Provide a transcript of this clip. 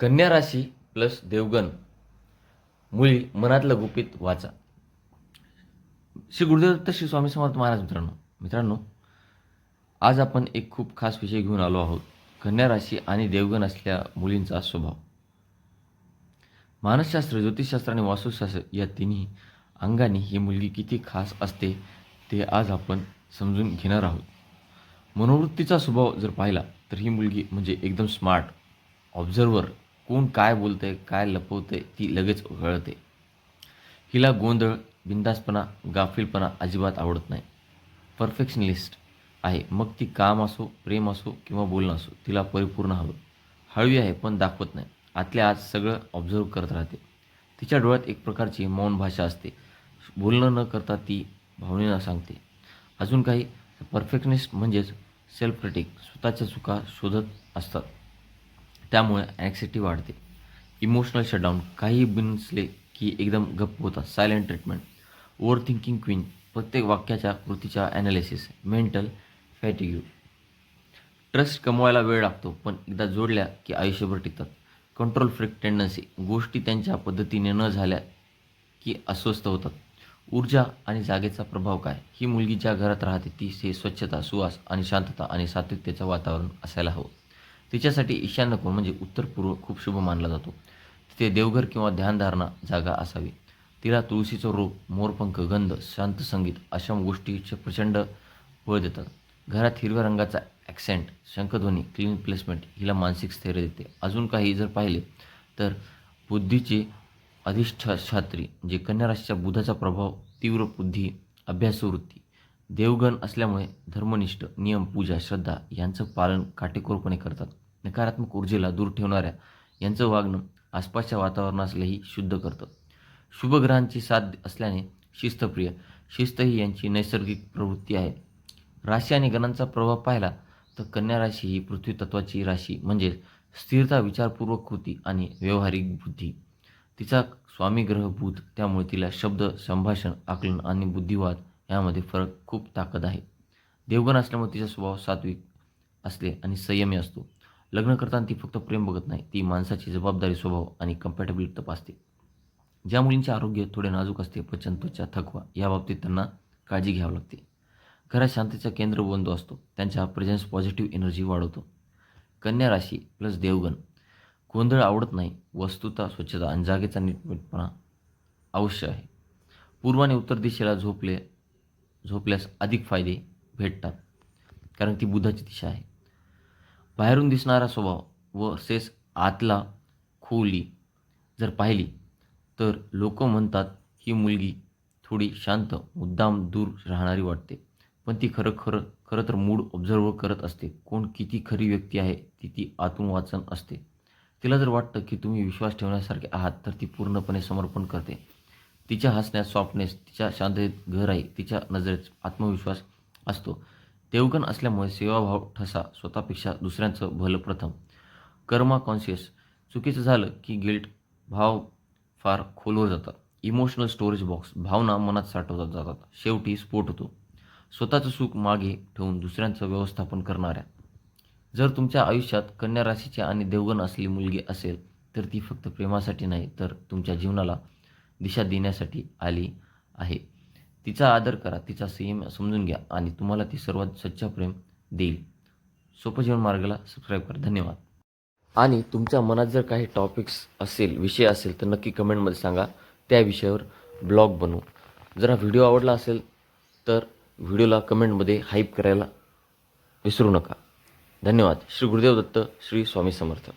कन्या राशी प्लस देवगण. मुली मनातलं गुपित वाचा. श्री गुरुदेव दत्त श्री स्वामी समर्थ महाराज मित्रांनो मित्रांनो आज आपण एक खूप खास विषय घेऊन आलो आहोत. कन्या राशी आणि देवगण असल्या मुलींचा स्वभाव. मानसशास्त्र ज्योतिषशास्त्र आणि वास्तुशास्त्र या तिन्ही अंगाने ही मुलगी किती खास असते ते आज आपण समजून घेणार आहोत. मनोवृत्तीचा स्वभाव जर पाहिला तर ही मुलगी म्हणजे एकदम स्मार्ट ऑब्झर्वर कोण काय बोलतंय काय लपवतंय ती लगेच कळते हिला गोंधळ बिंदासपणा गाफीलपणा अजिबात आवडत नाही. परफेक्शनिस्ट आहे. मग ती काम असो प्रेम असो किंवा बोलणं असो तिला परिपूर्ण हवं. हळवी आहे पण दाखवत नाही. आतल्या आज सगळं ऑब्झर्व करत राहते. तिच्या डोळ्यात एक प्रकारची मौन भाषा असते. बोलणं न करता ती भावनेनं सांगते. अजून काही परफेक्शनिस्ट म्हणजेच सेल्फ क्रिटिक स्वतःच्या चुका शोधत असतात. त्यामुळे ॲक्झिटी वाढते. इमोशनल शटडाऊन काही बिनसले की एकदम गप्प होतात. Silent treatment over thinking queen प्रत्येक वाक्याच्या कृतीच्या ॲनालिसिस मेंटल फॅटिग्यू ट्रस्ट कमवायला वेळ लागतो पण एकदा जोडल्या की आयुष्यभर टिकतात. कंट्रोल फ्रिक टेंडन्सी गोष्टी त्यांच्या पद्धतीने न झाल्या की अस्वस्थ होतात. ऊर्जा आणि जागेचा प्रभाव काय? ही मुलगी ज्या घरात राहते ती से स्वच्छता सुवास आणि शांतता आणि सातत्याचं वातावरण असायला हवं. तिच्यासाठी ईशान्य कोण? म्हणजे उत्तर पूर्व खूप शुभ मानला जातो. तिथे देवघर किंवा ध्यानधारणा जागा असावी. तिला तुळशीचं रोप मोरपंख गंध शांत संगीत अशा गोष्टीचे प्रचंड बळ देतात. घरात हिरव्या रंगाचा ॲक्सेंट शंखध्वनी क्लीन प्लेसमेंट हिला मानसिक स्थैर्य देते. अजून काही जर पाहिले तर बुद्धीचे अधिष्ठात्री जे कन्या राशीच्या बुधाचा प्रभाव तीव्र बुद्धी अभ्यासवृत्ती देवगण असल्यामुळे धर्मनिष्ठ नियम पूजा श्रद्धा यांचं पालन काटेकोरपणे करतात. नकारात्मक ऊर्जेला दूर ठेवणाऱ्या यांचं वागणं आसपासच्या वातावरणासलाही शुद्ध करतं. शुभग्रहांची साथ असल्याने शिस्तप्रिय शिस्त ही यांची नैसर्गिक प्रवृत्ती आहे. राशी आणि गणांचा प्रभाव पाहिला तर कन्या राशी ही पृथ्वी तत्वाची राशी म्हणजे स्थिरता विचारपूर्वक कृती आणि व्यावहारिक बुद्धी. तिचा स्वामी ग्रह बुध त्यामुळे तिला शब्द संभाषण आकलन आणि बुद्धिवाद यामध्ये फरक खूप ताकद आहे. देवगण असल्यामुळे तिचा स्वभाव सात्विक असले आणि संयमी असतो. लग्न करताना ती फक्त प्रेम बघत नाही ती माणसाची जबाबदारी स्वभाव आणि कम्पॅटेबिलिटी तपासते. ज्या मुलींचे आरोग्य थोडे नाजूक असते पचन त्वचा थकवा याबाबतीत त्यांना काळजी घ्यावी लागते. घरात शांतीचा केंद्र बंधू असतो त्यांच्या प्रेझेन्स पॉझिटिव्ह एनर्जी वाढवतो. कन्या राशी प्लस देवगण. गोंधळ आवडत नाही वस्तुता स्वच्छता आणि जागेचा नीटनेटपणा अवश्य आहे. पूर्व आणि उत्तर दिशेला झोपले झोपल्यास अधिक फायदे भेटतात कारण ती बुधाची दिशा आहे. बाहेरून दिसणारा स्वभाव व सेस आतला खोली जर पाहिली तर लोक म्हणतात ही मुलगी थोडी शांत मुद्दाम दूर राहणारी वाटते. पण ती खरं खरं खरं तर मूड ऑब्झर्व करत असते. कोण किती खरी व्यक्ती आहे ती ती आतून वाचन असते. तिला जर वाटतं की तुम्ही विश्वास ठेवण्यासारखे आहात तर ती पूर्णपणे समर्पण करते. तिच्या हसण्यात सॉफ्टनेस तिच्या शांततेत घर आहे तिच्या नजरेत आत्मविश्वास असतो. देवगण असल्यामुळे सेवाभाव ठसा स्वतःपेक्षा दुसऱ्यांचं भलं प्रथम. कर्मा कॉन्शियस चुकीचं झालं की गिल्ट भाव फार खोलवर जातात. इमोशनल स्टोरेज बॉक्स भावना मनात साठवतात जातात. शेवटी स्फोट होतो. स्वतःचं सुख मागे ठेवून दुसऱ्यांचं व्यवस्थापन करणाऱ्या. जर तुमच्या आयुष्यात कन्या राशीची आणि देवगण असलेली मुलगी असेल तर ती फक्त प्रेमासाठी नाही तर तुमच्या जीवनाला दिशा देण्यासाठी आली आहे. तिचा आदर करा तिचा संयम समजून घ्या आणि तुम्हाला ती सर्वात सच्चा प्रेम देईल. सोपं जीवन मार्गाला सबस्क्राईब करा. धन्यवाद. आणि तुमच्या मनात जर काही टॉपिक्स असेल विषय असेल तर नक्की कमेंटमध्ये सांगा. त्या विषयावर ब्लॉग बनवू. जर हा व्हिडिओ आवडला असेल तर व्हिडिओला कमेंटमध्ये हाईप करायला विसरू नका. धन्यवाद. श्री गुरुदेव दत्त श्री स्वामी समर्थ.